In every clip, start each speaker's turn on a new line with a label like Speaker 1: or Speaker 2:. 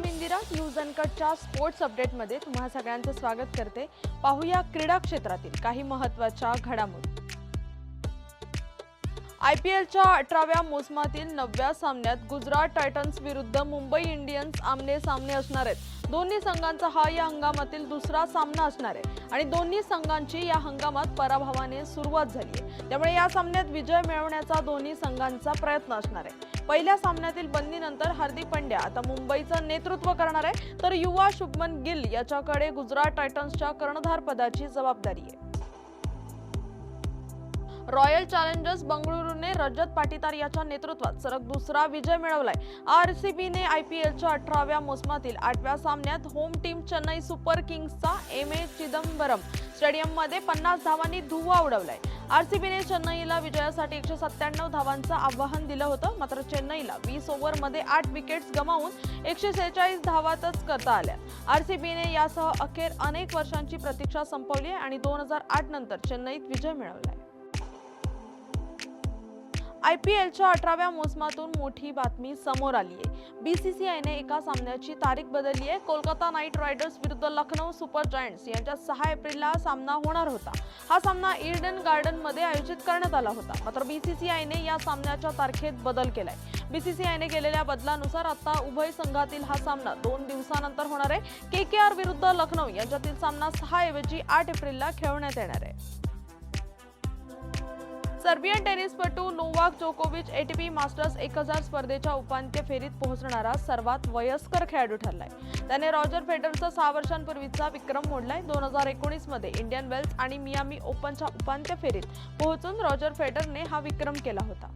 Speaker 1: मी Indira news अनकटच्या sports अपडेटमध्ये तुम्हा सगळ्यांचं स्वागत करते. पाहूया क्रीडा क्षेत्रातील काही महत्त्वाच्या घडामोडी. आय पी एलच्या अठराव्या मोसमातील नवव्या सामन्यात गुजरात टायटन्स विरुद्ध मुंबई इंडियन्स आमने सामने असणार आहेत. दोन्ही संघांचा हा या हंगामातील दुसरा सामना असणार आहे. आणि दोन्ही संघांची या हंगामात पराभवाने सुरुवात झाली आहे. त्यामुळे या सामन्यात विजय मिळवण्याचा दोन्ही संघांचा प्रयत्न असणार आहे. पहिल्या सामन्यातील बंदीनंतर हार्दिक पंड्या आता मुंबईचं नेतृत्व करणार आहे. तर युवा शुभमन गिल याच्याकडे गुजरात टायटन्सच्या कर्णधारपदाची जबाबदारी आहे. रॉयल चॅलेंजर्स बंगळुरूने रजत पाटीदार याच्या नेतृत्वात सरक दुसरा विजय मिळवलाय. आर सी बीने आय पी एलच्या अठराव्या मोसमातील आठव्या सामन्यात होम टीम चेन्नई सुपर किंग्सचा एम ए चिदंबरम स्टेडियममध्ये पन्नास धावांनी धुव्वा उडवलाय. आरसीबीने चेन्नईला विजयासाठी एकशे सत्त्याण्णव धावांचं आव्हान दिलं होतं मात्र चेन्नईला वीस ओव्हरमध्ये आठ विकेट्स गमावून एकशे सेहेचाळीस धावातच करता आल्या. आरसीबीने यासह अखेर अनेक वर्षांची प्रतीक्षा संपवली आहे आणि दोन हजार आठ नंतर चेन्नईत विजय मिळवलाय. आय पी एलच्या अठराव्या मोसमातून मोठी बातमी समोर आली आहे. बी सी सी आयने एका सामन्याची तारीख बदलली आहे. कोलकाता नाईट रायडर्स विरुद्ध लखनौ सुपर जायंट्स यांच्यात सहा एप्रिलला सामना होणार होता. हा सामना ईडन गार्डनमध्ये आयोजित करण्यात आला होता. मात्र बी सी सी आयने या सामन्याच्या तारखेत बदल केलाय. आयने केलेल्या बदलानुसार आता उभय संघातील हा सामना दोन दिवसानंतर होणार आहे. के के आर विरुद्ध लखनौ यांच्यातील सामना सहा ऐवजी आठ एप्रिलला खेळवण्यात येणार आहे. सर्बियन टेनिसपटू नोवाक जोकोविच एटीपी मास्टर्स एक हजार स्पर्धेच्या उपांत्य फेरीत पोहोचणारा सर्वात वयस्कर खेळाडू ठरलाय. त्याने रॉजर फेडरचा सहा वर्षांपूर्वीचा विक्रम मोडलाय. दोन हजार एकोणीसमध्ये इंडियन वेल्स आणि मियामी ओपनच्या उपांत्य फेरीत पोहोचून रॉजर फेडरने हा विक्रम केला होता.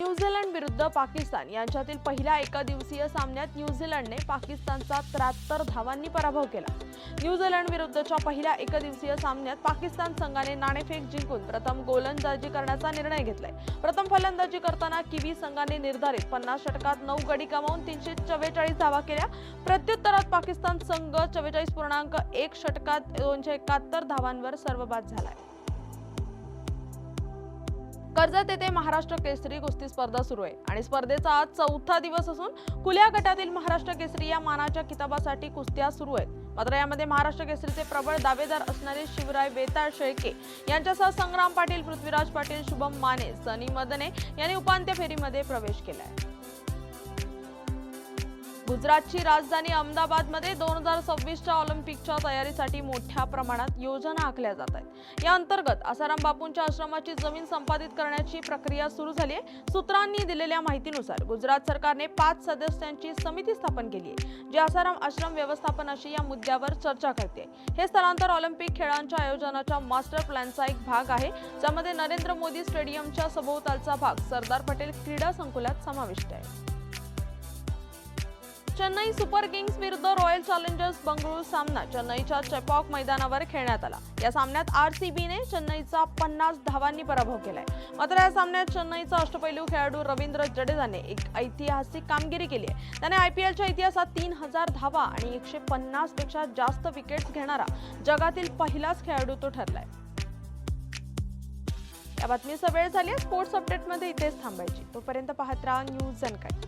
Speaker 1: न्यूझीलंड विरुद्ध पाकिस्तान यांच्यातील पहिल्या एकदिवसीय सामन्यात न्यूझीलंडने पाकिस्तानचा त्र्याहत्तर धावांनी पराभव केला. न्यूझीलंड विरुद्धच्या पहिल्या एकदिवसीय सामन्यात पाकिस्तान संघाने नाणेफेक जिंकून प्रथम गोलंदाजी करण्याचा निर्णय घेतलाय. प्रथम फलंदाजी करताना किवी संघाने निर्धारित पन्नास षटकात नऊ गडी गमावून तीनशे चव्वेचाळीस धावा केल्या. प्रत्युत्तरात पाकिस्तान संघ चव्वेचाळीस पूर्णांक एक षटकात दोनशे एकाहत्तर धावांवर सर्वबाद झालाय. कर्जत येथे महाराष्ट्र केसरी कुस्ती स्पर्धा सुरू आहे. आणि स्पर्धेचा आज चौथा दिवस असून खुल्या गटातील महाराष्ट्र केसरी या मानाच्या किताबासाठी कुस्त्या सुरू आहेत. मात्र यामध्ये महाराष्ट्र केसरीचे प्रबळ दावेदार असणारे शिवराय बेताळ शेळके यांच्यासह संग्राम पाटील पृथ्वीराज पाटील शुभम माने सनी मदने यांनी उपांत्य फेरीमध्ये प्रवेश केला आहे गुजरातची राजधानी अहमदाबादमध्ये दोन हजार सव्वीसच्या ऑलिम्पिकच्या तयारीसाठी मोठ्या प्रमाणात योजना आखल्या जात आहेत. या अंतर्गत आसाराम बापूंच्या आश्रमाची जमीन संपादित करण्याची प्रक्रिया सुरू झाली आहे. सूत्रांनी दिलेल्या माहितीनुसार गुजरात सरकारने पाच सदस्यांची समिती स्थापन केली आहे जी आसाराम आश्रम व्यवस्थापनाशी या मुद्द्यावर चर्चा करते. हे स्थलांतर ऑलिम्पिक खेळांच्या आयोजनाच्या मास्टर प्लॅनचा एक भाग आहे ज्यामध्ये नरेंद्र मोदी स्टेडियमच्या सभोवतालचा भाग सरदार पटेल क्रीडा संकुलात समाविष्ट आहे. चेन्नई सुपर किंग्स विरुद्ध रॉयल चॅलेंजर्स बंगळुरू सामना चेन्नईच्या चेपॉक मैदानावर खेळण्यात आला. या सामन्यात आर सी बीने चेन्नईचा पन्नास धावांनी पराभव केलाय. मात्र या सामन्यात चेन्नईचा अष्टपैलू खेळाडू रवींद्र जडेजाने एक ऐतिहासिक कामगिरी केली आहे. त्याने आय पी एलच्या इतिहासात तीन हजार धावा आणि एकशे पन्नासपेक्षा जास्त विकेट्स घेणारा जगातील पहिलाच खेळाडू तो ठरलाय. या बातमीचा वेळ झाली स्पोर्ट्स अपडेटमध्ये इथेच थांबायची. तोपर्यंत पाहत राहा न्यूज अनकट